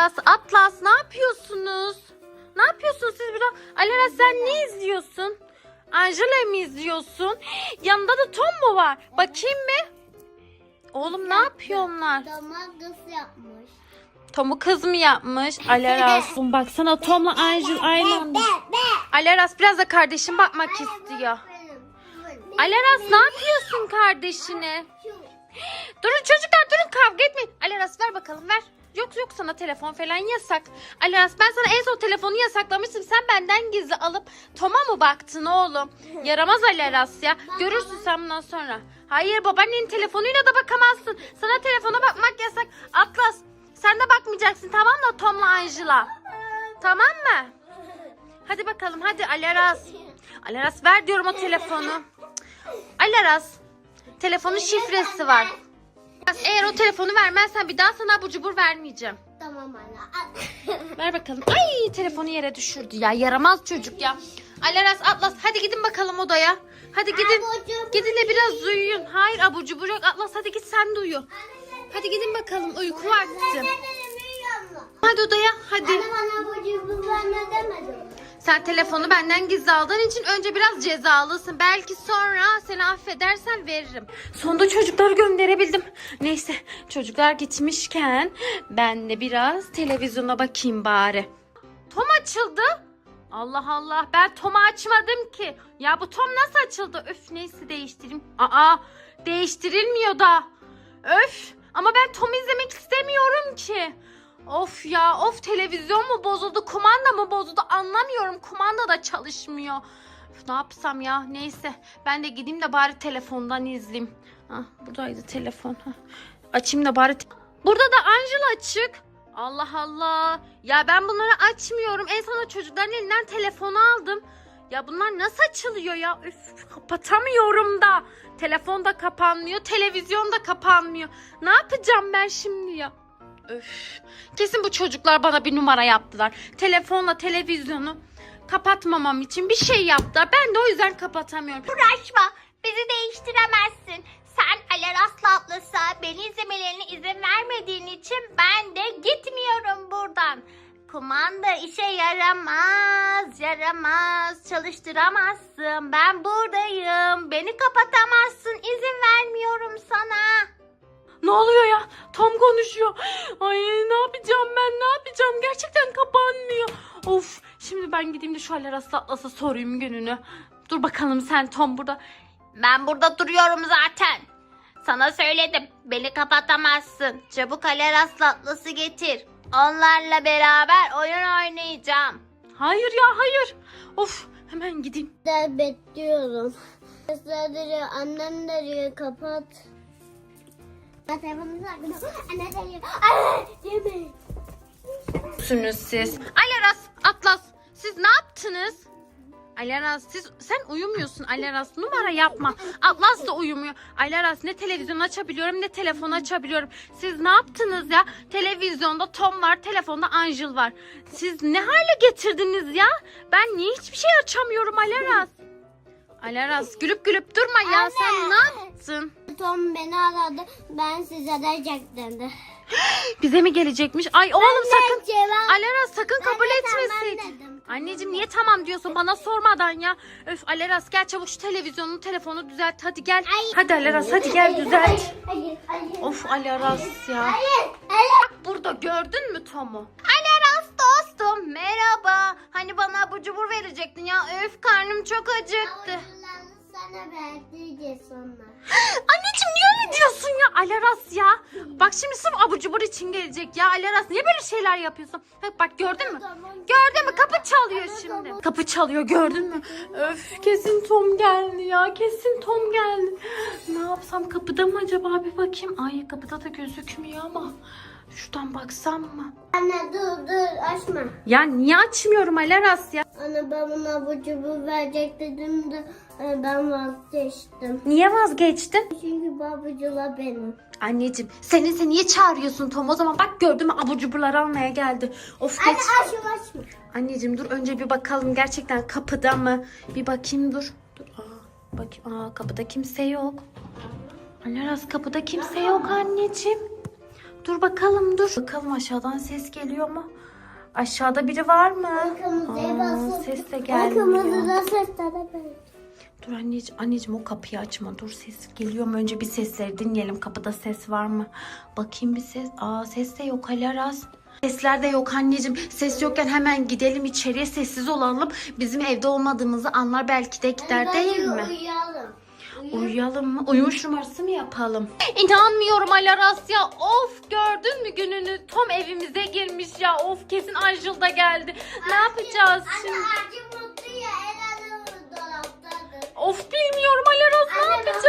Alaras, Atlas ne yapıyorsunuz? Ne yapıyorsunuz siz burada? Alaras sen ne izliyorsun? Angela mı izliyorsun? Yanında da Tom mu var? Bakayım mı? Oğlum ne yapıyor onlar? Domates yapmış. Tom'u kız mı yapmış? Alaras. Baksana Tom'la Angel aynı anda. Alaras biraz da kardeşim bakmak istiyor. Alaras ne yapıyorsun kardeşine? Durun çocuklar durun kavga etmeyin. Alaras ver bakalım ver. Yok yok sana telefon falan yasak. Alaras ben sana en son telefonu yasaklamıştım. Sen benden gizli alıp Tom'a mı baktın oğlum? Yaramaz Alaras ya. Görürsün sen bundan sonra. Hayır babaannenin telefonuyla da bakamazsın. Sana telefona bakmak yasak. Atlas sen de bakmayacaksın tamam mı Tom'la Angela? Tamam mı? Hadi bakalım hadi Alaras. Alaras ver diyorum o telefonu. Alaras. Telefonun şifresi var. Eğer o telefonu vermezsen bir daha sana abur cubur vermeyeceğim. Tamam anne. Ver bakalım. Ay telefonu yere düşürdü ya. Yaramaz çocuk ya. Alaras Atlas hadi gidin bakalım odaya. Hadi gidin. Cubur. Gidin de biraz uyuyun. Hayır abur cubur yok. Atlas hadi git sen de uyu. Hadi gidin bakalım uyku vakti. Hadi odaya hadi. Anne bana bu cübü ne demedin mi? Sen telefonu benden gizli aldığın için önce biraz cezalısın. Belki sonra seni affedersen veririm. Sonunda çocukları gönderebildim. Neyse çocuklar gitmişken ben de biraz televizyona bakayım bari. Tom açıldı. Allah Allah ben Tom'u açmadım ki. Ya bu Tom nasıl açıldı? Öf neyse değiştireyim. Aa değiştirilmiyor da. Öf ama ben Tom izlemek istemiyorum ki. Of ya of televizyon mu bozuldu kumanda mı bozuldu anlamıyorum kumanda da çalışmıyor. Üf, ne yapsam ya neyse ben de gideyim de bari telefondan izleyeyim. Ah, buradaydı telefon. Hah. Açayım da bari. Burada da Angela açık. Allah Allah. Ya ben bunları açmıyorum. En son çocukların elinden telefonu aldım. Ya bunlar nasıl açılıyor ya? Üf kapatamıyorum da. Telefon da kapanmıyor, televizyon da kapanmıyor. Ne yapacağım ben şimdi ya? Öf. Kesin bu çocuklar bana bir numara yaptılar. Telefonla televizyonu kapatmamam için bir şey yaptılar. Ben de o yüzden kapatamıyorum. Uğraşma. Bizi değiştiremezsin. Sen Alaras'la ablası beni izlemelerine izin vermediğin için ben de gitmiyorum buradan. Kumanda işe yaramaz, yaramaz, çalıştıramazsın. Ben buradayım. Beni kapatamazsın. İzin vermiyorum sana. Tom konuşuyor. Ay ne yapacağım ben ne yapacağım? Gerçekten kapanmıyor. Of şimdi ben gideyim de şu Alaras'la Atlas'a sorayım gününü. Dur bakalım sen Tom burada. Ben burada duruyorum zaten. Sana söyledim. Beni kapatamazsın. Çabuk Alaras'la Atlas'ı getir. Onlarla beraber oyun oynayacağım. Hayır ya hayır. Of hemen gideyim. De bekliyorum. Sadece annem de diyor kapat. Ben telefonu saklıyorum. Anne de diyor. Anne yemeyin. Sünüz siz. Alaras, Atlas siz ne yaptınız? Alaras siz sen uyumuyorsun Alaras numara yapma. Atlas da uyumuyor. Alaras ne televizyon açabiliyorum ne telefon açabiliyorum. Siz ne yaptınız ya? Televizyonda Tom var, telefonda Angel var. Siz ne hale getirdiniz ya? Ben niye hiçbir şey açamıyorum Alaras? Alaras gülüp gülüp durma ya sen ne yaptın? Tom beni aradı. Ben size diyecektim dedi. Bize mi gelecekmiş? Ay oğlum sakın. Cevap. Alaras sakın kabul de tamam etmeseydin. dedim. Anneciğim niye tamam diyorsun bana sormadan ya. Öf Alaras gel çabuk şu televizyonun telefonu düzelt hadi gel. Hayır. Hadi Alaras hadi gel düzelt. Hayır, hayır. Of Alaras ya. Hayır, hayır. Bak burada gördün mü Tom'u? Alaras dostum merhaba. Hani bana abur cubur verecektin ya. Öf karnım çok acıktı. Avucularını sana verdireceğiz sonra. Alaras ya? Bak şimdi sırf abur cubur için gelecek ya Alaras niye böyle şeyler yapıyorsun? Hep bak gördün mü? Gördün mü? Kapı çalıyor şimdi. Kapı çalıyor gördün mü? Öf kesin Tom geldi ya. Kesin Tom geldi. Ne yapsam kapıda mı acaba bir bakayım. Ay kapıda da gözükmüyor ama. Şuradan baksam mı? Anne dur dur açma. Ya niye açmıyorum Alaras ya? Anne ben buna abur cubur verecek dedim de e, ben vazgeçtim. Niye vazgeçtin? Çünkü bu benim. Anneciğim senin sen niye çağırıyorsun Tom? O zaman bak gördün mü abur cuburları almaya geldi. Of geç. Anne açma açma. Anneciğim dur önce bir bakalım gerçekten kapıda mı? Bir bakayım dur. Dur aa bakayım. Aa kapıda kimse yok. Alaras kapıda kimse yok anneciğim. Dur bakalım dur. Bakalım aşağıdan ses geliyor mu? Aşağıda biri var mı? Aa, ses de gelmiyor. da sesler de böyle. Dur anneciğim, anneciğim o kapıyı açma. Dur ses geliyor mu? Önce bir sesleri dinleyelim. Kapıda ses var mı? Bakayım bir ses. Aa ses de yok Ali Aras. Sesler de yok anneciğim. Ses yokken hemen gidelim içeriye sessiz olalım. Bizim evde olmadığımızı anlar belki de gider değil mi? Uyuyalım. Uyuyalım mı? Uyumuş numarası mı yapalım? İnanmıyorum Alaras ya. Of gördün mü gününü? Tom evimize girmiş ya. Of kesin Angel da geldi. Ne yapacağız Anne şimdi? acı mutlu ya el alır dolaptadır. Of bilmiyorum Alaras ne Anne, ben yapacağız?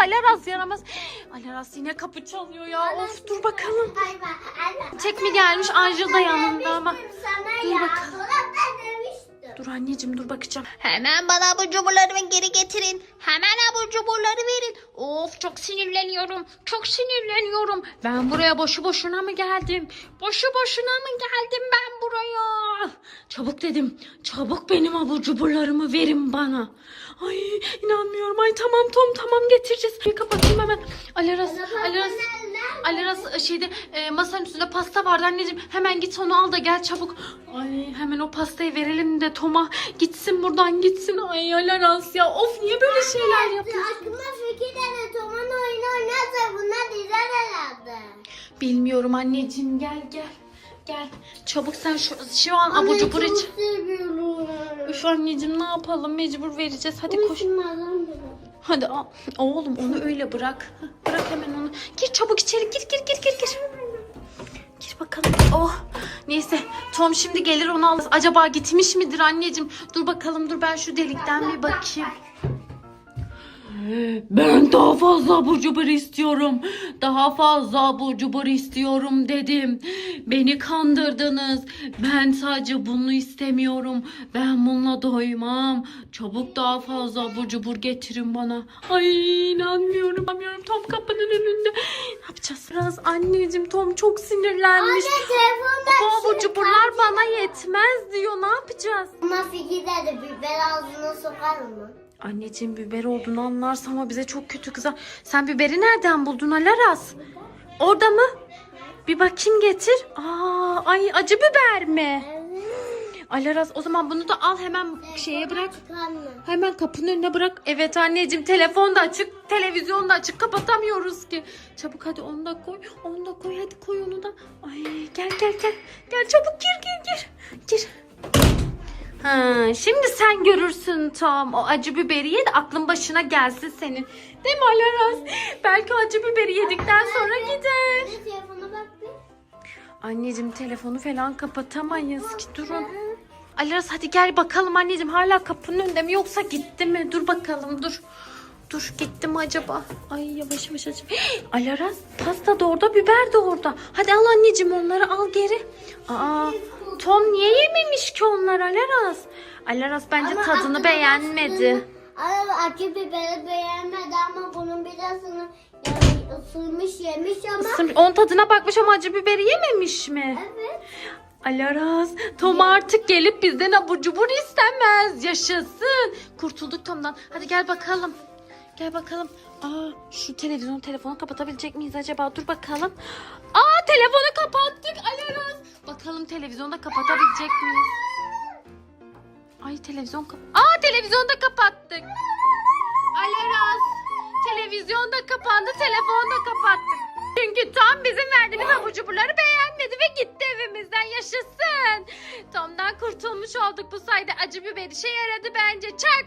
Alaraz yaramaz. Alaraz yine kapı çalıyor ya. Of dur bakalım. Tek mi gelmiş Angel da yanında ama. Dur ya. bakalım. Dur anneciğim dur bakacağım. Hemen bana abur cuburlarımı geri getirin. Hemen abur cuburları verin. Of çok sinirleniyorum. Çok sinirleniyorum. Ben buraya boşu boşuna mı geldim? Boşu boşuna mı geldim ben buraya? Çabuk dedim. Çabuk benim abur cuburlarımı verin bana. Ay inanmıyorum. Ay tamam Tom tamam getireceğiz. Bir kapatayım hemen. Alaras, Alaras, Alaras şeyde e, masanın üstünde pasta vardı anneciğim. Hemen git onu al da gel çabuk. Ay hemen o pastayı verelim de Tom'a. Gitsin buradan gitsin. Ay Alaras ya. Of niye böyle şeyler yapıyorsun? Aklıma fikir geldi. Toman oyunu oynarsa bunlar dizer herhalde. Bilmiyorum anneciğim gel gel. Gel. Çabuk sen şu, şu an abur cubur iç. Üf anneciğim ne yapalım mecbur vereceğiz. Hadi koş. Şunlardan biri. Hadi al. Oğlum onu öyle bırak. Bırak hemen onu. Gir çabuk içeri gir gir gir gir gir. Gir bakalım. Oh. Neyse Tom şimdi gelir onu alır. Acaba gitmiş midir anneciğim? Dur bakalım dur ben şu delikten bir bakayım. Ben daha fazla abur cubur istiyorum. Daha fazla abur cubur istiyorum dedim. Beni kandırdınız. Ben sadece bunu istemiyorum. Ben bununla doymam. Çabuk daha fazla abur cubur getirin bana. Ay inanmıyorum. İnanmıyorum. Tom kapının önünde. Ne yapacağız? Biraz anneciğim Tom çok sinirlenmiş. Anne telefonda Bu abur cuburlar bana yetmez diyor. Ne yapacağız? Ama fikir dedi biber ağzına sokar mı? Anneciğim biber olduğunu anlarsa ama bize çok kötü kızar. Sen biberi nereden buldun Alaras? Orada mı? Bir bakayım getir. Aa, ay acı biber mi? Evet. Alaras o zaman bunu da al hemen şeye bırak. Hemen kapının önüne bırak. Evet anneciğim telefon da açık, televizyon da açık. Kapatamıyoruz ki. Çabuk hadi onu da koy. Onu da koy hadi koy onu da. Ay gel gel gel. Gel çabuk gir gir gir. Gir. Ha, şimdi sen görürsün Tom. O acı biberi ye de aklın başına gelsin senin. Değil mi Alaras? Belki o acı biberi yedikten sonra gider. Anne telefona bak bir. Anneciğim telefonu falan kapatamayız ki durun. Alaras hadi gel bakalım anneciğim hala kapının önünde mi yoksa gitti mi? Dur bakalım dur. Dur gitti mi acaba? Ay yavaş yavaş aç. Alaras pasta da orada biber de orada. Hadi al anneciğim onları al geri. Aa Tom niye yememiş ki onları Alaras? Alaras bence Ama tadını beğenmedi. Ama acı biberi beğenmedi ama bunun birazını yani ısırmış yemiş ama. Isım- Onun tadına bakmış ama acı biberi yememiş mi? Evet. Alaraz, Tom artık gelip bizden abur cubur istemez. Yaşasın. Kurtulduk Tom'dan. Hadi gel bakalım. Gel bakalım. Aa, şu televizyonu telefonu kapatabilecek miyiz acaba? Dur bakalım. Aa, telefonu kapattık Alaraz. Bakalım televizyonu da kapatabilecek miyiz? Ay televizyon kap... Aa, televizyonu da kapattık. Alaraz. Televizyon da kapandı, telefon da kapattık. Çünkü Tom bizim verdiğimiz abur cuburları beğenmedi ve gitti evimizden yaşasın. Tom'dan kurtulmuş olduk bu sayede acı biber işe yaradı bence çak.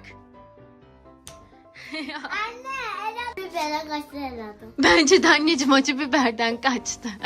Anne Ela bibere kaçtı bence de anneciğim acı biberden kaçtı.